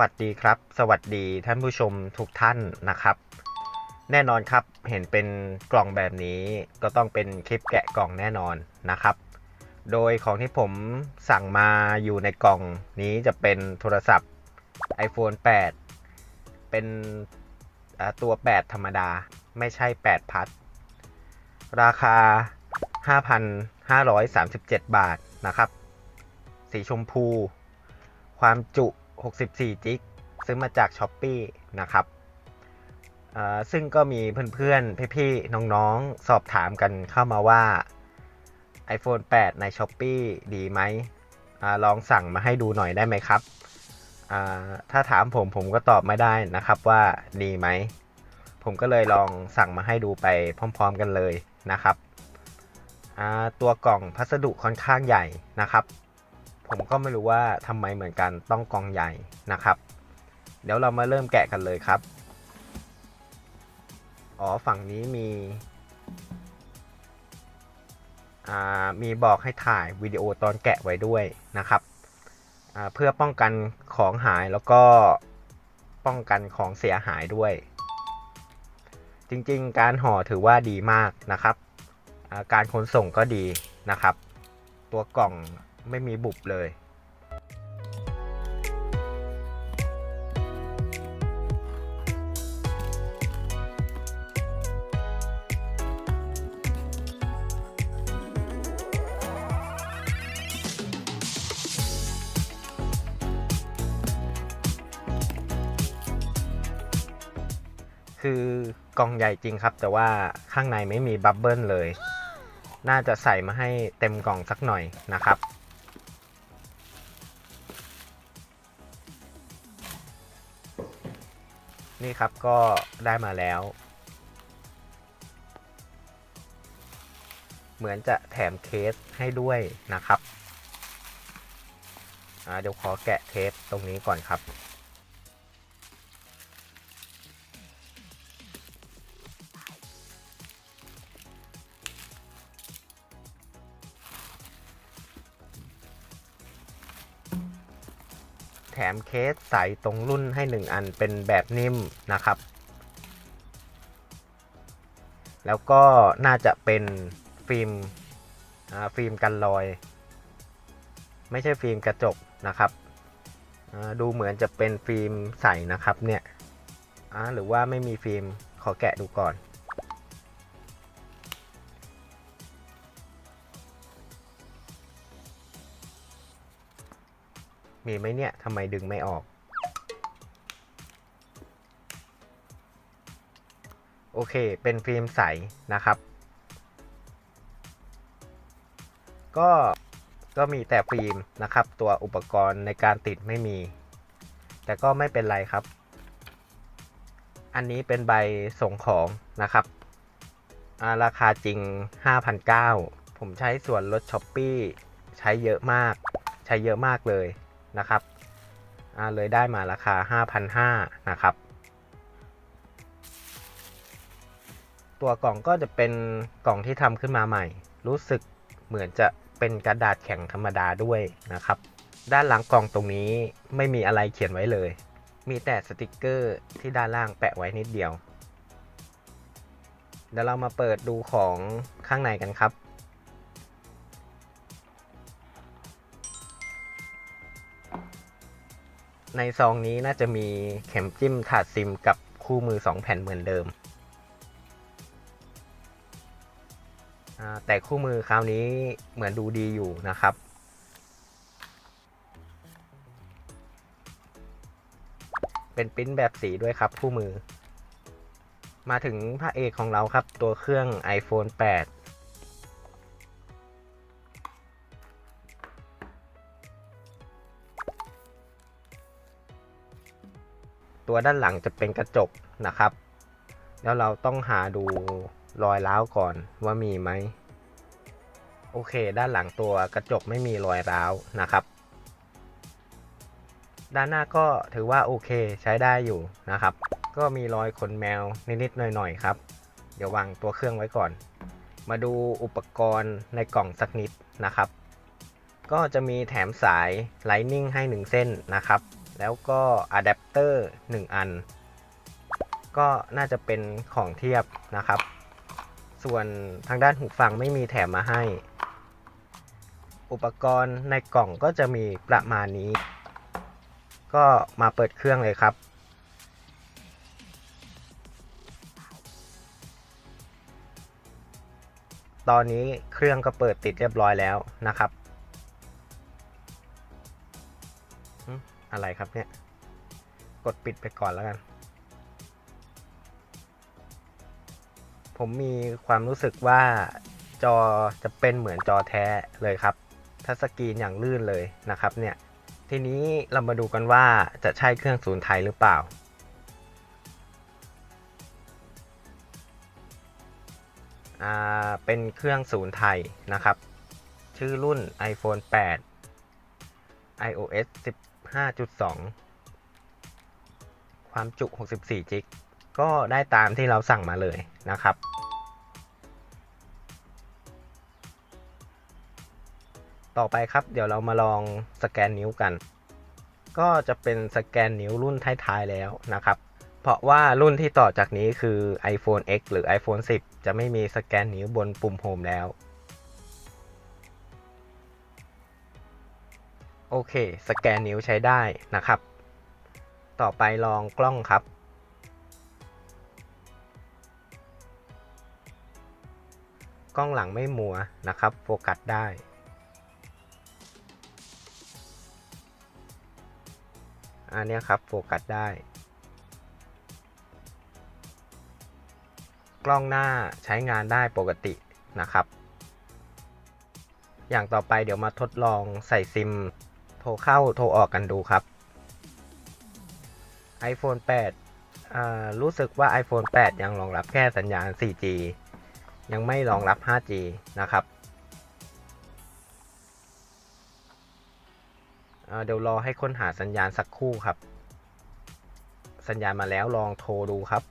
วัสดีครับ สวัสดีท่านผู้ชมทุกท่านนะครับ แน่นอนครับเห็นเป็นกล่องแบบนี้ก็ต้องเป็นคลิปแกะกล่องแน่นอนนะครับ โดยของที่ผมสั่งมาอยู่ในกล่องนี้จะเป็นโทรศัพท์ iPhone 8 เป็นตัว 8 ธรรมดาไม่ใช่ 8 พัดราคา 5,537 บาทนะครับ สีชมพู ความจุ 64 จิก ซื้อมาจาก s h อ p e e นะครับ ซึ่งก็มีเพื่อนๆ พี่ๆ น้องๆ สอบถามกันเข้ามาว่า iPhone 8 ใน s h อ p e e ดีไหมอลองสั่งมาให้ดูหน่อยได้ไหมครับ ถ้าถามผมผมก็ตอบไม่ได้นะครับว่าดีไหม ผมก็เลยลองสั่งมาให้ดูไปพร้อมๆ กันเลยนะครับ ตัวกล่องพัสดุค่อนข้างใหญ่นะครับ ผมก็ไม่รู้ว่าทำไมเหมือนกันต้องกองใหญ่นะครับ เดี๋ยวเรามาเริ่มแกะกันเลยครับ อ๋อฝั่งนี้มีมีบอกให้ถ่ายวิดีโอตอนแกะไว้ด้วยนะครับ เพื่อป้องกันของหายแล้วก็ป้องกันของเสียหายด้วย จริงๆ การห่อถือว่าดีมากนะครับ การขนส่งก็ดีนะครับ ตัวกล่อง ไม่มีบุบเลย คือกล่องใหญ่จริงครับ แต่ว่าข้างในไม่มีบับเบิลเลย น่าจะใส่มาให้เต็มกล่องสักหน่อยนะครับ นี่ครับก็ได้มาแล้ว เหมือนจะแถมเคสให้ด้วยนะครับเดี๋ยวขอแกะเทปตรงนี้ก่อนครับ มเคสใส่ตรงรุ่นให้ 1 อันเป็นแบบนิ่มนะครับ แล้วก็น่าจะเป็นฟิล์มฟิล์มกันรอย ไม่ใช่ฟิล์มกระจกนะครับ ดูเหมือนจะเป็นฟิล์มใสนะครับเนี่ยหรือว่าไม่มีฟิล์มขอแกะดูก่อน มีไหมเนี่ยทำไมดึงไม่ออก โอเค เป็นฟิล์มใสนะครับ ก็ก็มีแต่ฟิล์มนะครับ ตัวอุปกรณ์ในการติดไม่มี แต่ก็ไม่เป็นไรครับ อันนี้เป็นใบส่งของนะครับ ราคาจริง 5,900 ผมใช้ส่วนลดช้อปปี้ใช้เยอะมาก ใช้เยอะมากเลย นะครับเลยได้มาราคา 5,500นะครับ ตัวกล่องก็จะเป็นกล่องที่ทำขึ้นมาใหม่ รู้สึกเหมือนจะเป็นกระดาษแข็งธรรมดาด้วยนะครับ ด้านหลังกล่องตรงนี้ไม่มีอะไรเขียนไว้เลย มีแต่สติกเกอร์ที่ด้านล่างแปะไว้นิดเดียว เดี๋ยวเรามาเปิดดูของข้างในกันครับ ในซองนี้น่าจะมีเข็มจิ้มถาดซิมกับคู่มือ 2 แผ่นเหมือนเดิมอ่าแต่คู่มือคราวนี้เหมือนดูดีอยู่นะครับ เป็นปริ้นแบบสีด้วยครับคู่มือ มาถึงพระเอกของเราครับตัวเครื่อง iPhone 8 ตัวด้านหลังจะเป็นกระจกนะครับ แล้วเราต้องหาดูรอยร้าวก่อนว่ามีไหม โอเค ด้านหลังตัวกระจกไม่มีรอยร้าวนะครับ ด้านหน้าก็ถือว่าโอเคใช้ได้อยู่นะครับ ก็มีรอยขนแมวนิดๆหน่อยๆครับ เดี๋ยววางตัวเครื่องไว้ก่อน มาดูอุปกรณ์ในกล่องสักนิดนะครับ ก็จะมีแถมสาย Lightning ให้ 1 เส้นนะครับ แล้วก็อะแดปเตอร์1อัน ก็น่าจะเป็นของเทียบนะครับ ส่วนทางด้านหูฟังไม่มีแถมมาให้ อุปกรณ์ในกล่องก็จะมีประมาณนี้ ก็มาเปิดเครื่องเลยครับตอนนี้เครื่องก็เปิดติดเรียบร้อยแล้วนะครับ อะไรครับเนี่ย กดปิดไปก่อนแล้วกัน ผมมีความรู้สึกว่าจอจะเป็นเหมือนจอแท้เลยครับ ทัชสกรีนอย่างลื่นเลยนะครับเนี่ย ทีนี้เรามาดูกันว่าจะใช่เครื่องศูนย์ไทยหรือเปล่าอ่าเป็นเครื่องศูนย์ไทยนะครับ ชื่อรุ่น iPhone 8 iOS 5.2 ความจุ 64 จิก ก็ได้ตามที่เราสั่งมาเลยนะครับ ต่อไปครับ เดี๋ยวเรามาลองสแกนนิ้วกัน ก็จะเป็นสแกนนิ้วรุ่นท้ายๆแล้วนะครับ เพราะว่ารุ่นที่ต่อจากนี้คือ iPhone X หรือ iPhone 10 จะไม่มีสแกนนิ้วบนปุ่มโฮมแล้ว โอเค สแกนนิ้วใช้ได้นะครับ ต่อไปลองกล้องครับ กล้องหลังไม่มัวนะครับ โฟกัสได้อันนี้ครับโฟกัสได้ กล้องหน้าใช้งานได้ปกตินะครับ อย่างต่อไปเดี๋ยวมาทดลองใส่ซิม โทรเข้าโทรออกกันดูครับ iPhone 8 รู้สึกว่า iPhone 8 ยังรองรับแค่สัญญาณ 4G ยังไม่รองรับ 5G นะครับเดี๋ยวรอให้ค้นหาสัญญาณสักครู่ครับ สัญญาณมาแล้วลองโทรดูครับ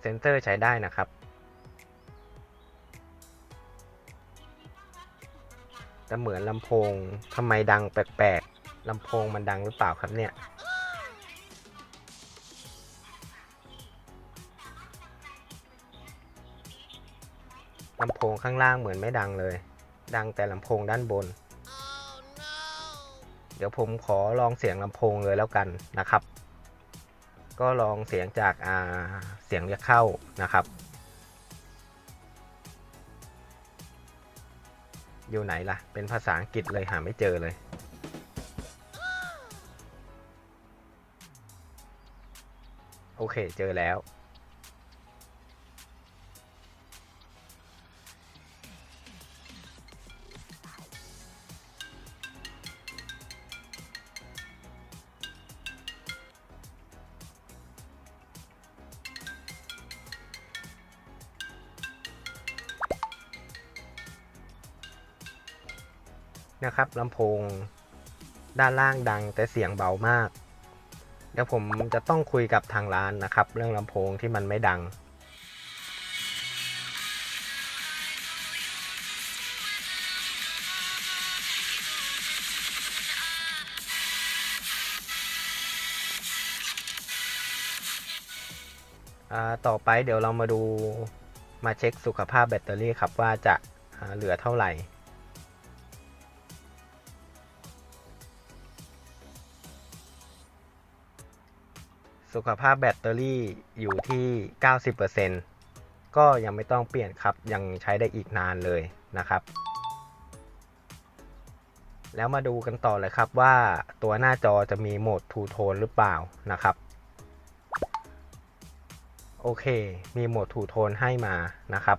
เซนเซอร์ใช้ได้นะครับแต่เหมือนลำโพงทำไมดังแปลกๆลำโพงมันดังหรือเปล่าครับเนี่ยลำโพงข้างล่างเหมือนไม่ดังเลย ดังแต่ลำโพงด้านบนเดี๋ยวผมขอลองเสียงลำโพงเลยแล้วกันนะครับ ก็ลองเสียงจากาเสียงเรียกเข้านะครับ อยู่ไหนล่ะ เป็นภาษาอังกฤษเลยหาไม่เจอเลยโอเค เจอแล้ว นะครับลำโพงด้านล่างดังแต่เสียงเบามาก เดี๋ยวผมจะต้องคุยกับทางร้านนะครับ เรื่องลำโพงที่มันไม่ดัง ต่อไปเดี๋ยวเรามาดูมาเช็คสุขภาพแบตเตอรี่ครับว่าจะเหลือเท่าไหร่ สุขภาพแบตเตอรี่อยู่ที่ 90%ก็ยังไม่ต้องเปลี่ยนครับ ยังใช้ได้อีกนานเลยนะครับ แล้วมาดูกันต่อเลยครับว่าตัวหน้าจอจะมีโหมด Two Tone หรือเปล่านะครับ โอเค มีโหมด Two Tone ให้มานะครับ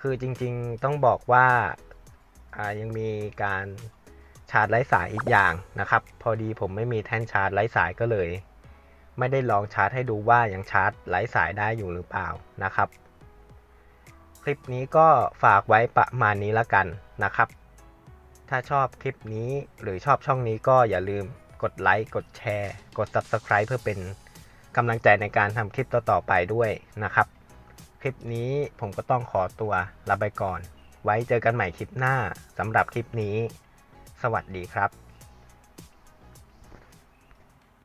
คือจริงๆต้องบอกว่าอ่ายังมีการชาร์จไร้สายอีกอย่างนะครับ พอดีผมไม่มีแท่นชาร์จไร้สายก็เลย ไม่ได้ลองชาร์จให้ดูว่ายังชาร์จไร้สายได้อยู่หรือเปล่านะครับ คลิปนี้ก็ฝากไว้ประมาณนี้ละกันนะครับ ถ้าชอบคลิปนี้หรือชอบช่องนี้ก็อย่าลืมกดไลค์กดแชร์ กด Subscribe เพื่อเป็นกำลังใจในการทำคลิปต่อๆไปด้วยนะครับ คลิปนี้ผมก็ต้องขอตัวลาไปก่อน ไว้เจอกันใหม่คลิปหน้าสำหรับคลิปนี้ สวัสดีครับ